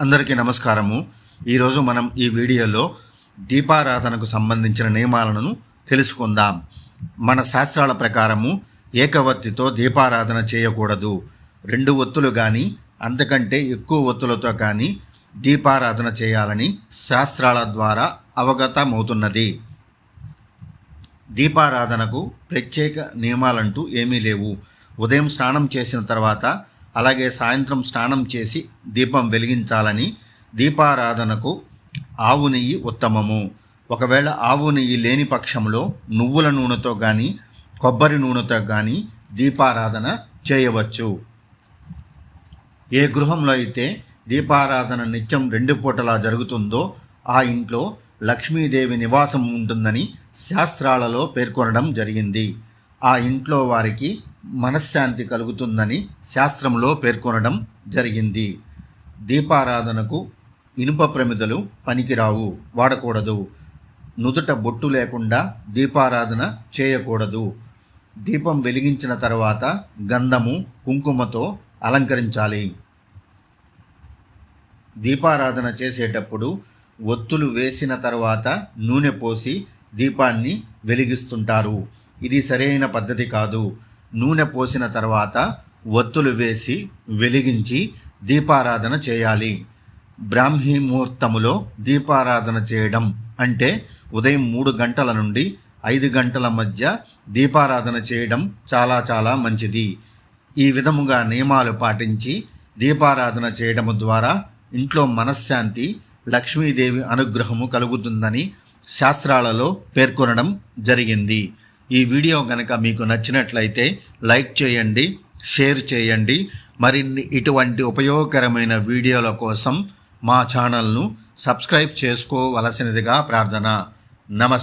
అందరికీ నమస్కారము. ఈరోజు మనం ఈ వీడియోలో దీపారాధనకు సంబంధించిన నియమాలను తెలుసుకుందాం. మన శాస్త్రాల ప్రకారము ఏకవత్తితో దీపారాధన చేయకూడదు. రెండు ఒత్తులు కానీ అంతకంటే ఎక్కువ ఒత్తులతో కానీ దీపారాధన చేయాలని శాస్త్రాల ద్వారా అవగతమవుతున్నది. దీపారాధనకు ప్రత్యేక నియమాలంటూ ఏమీ లేవు. ఉదయం స్నానం చేసిన తర్వాత అలాగే సాయంత్రం స్నానం చేసి దీపం వెలిగించాలని దీపారాధనకు ఆవు నెయ్యి ఉత్తమము. ఒకవేళ ఆవు నెయ్యి లేని పక్షంలో నువ్వుల నూనెతో కానీ కొబ్బరి నూనెతో కానీ దీపారాధన చేయవచ్చు. ఏ గృహంలో అయితే దీపారాధన నిత్యం రెండు పూటలా జరుగుతుందో ఆ ఇంట్లో లక్ష్మీదేవి నివాసం ఉంటుందని శాస్త్రాలలో పేర్కొనడం జరిగింది. ఆ ఇంట్లో వారికి మనశ్శాంతి కలుగుతుందని శాస్త్రంలో పేర్కొనడం జరిగింది. దీపారాధనకు ఇనుప ప్రమిదలు పనికిరావు వాడకూడదు. నుదుట బొట్టు లేకుండా దీపారాధన చేయకూడదు. దీపం వెలిగించిన తర్వాత గంధము కుంకుమతో అలంకరించాలి. దీపారాధన చేసేటప్పుడు ఒత్తులు వేసిన తర్వాత నూనె పోసి దీపాన్ని వెలిగిస్తుంటారు. ఇది సరైన పద్ధతి కాదు. నూనె పోసిన తర్వాత ఒత్తులు వేసి వెలిగించి దీపారాధన చేయాలి. బ్రాహ్మీ ముహూర్తములో దీపారాధన చేయడం అంటే ఉదయం మూడు గంటల నుండి ఐదు గంటల మధ్య దీపారాధన చేయడం చాలా చాలా మంచిది. ఈ విధముగా నియమాలు పాటించి దీపారాధన చేయడం ద్వారా ఇంట్లో మనశ్శాంతి లక్ష్మీదేవి అనుగ్రహము కలుగుతుందని శాస్త్రాలలో పేర్కొనడం జరిగింది. ఈ వీడియో కనుక మీకు నచ్చినట్లయితే లైక్ చేయండి షేర్ చేయండి. మరిన్ని ఇటువంటి ఉపయోగకరమైన వీడియోల కోసం మా ఛానల్ను సబ్స్క్రైబ్ చేసుకోవలసినదిగా ప్రార్థన. నమస్తే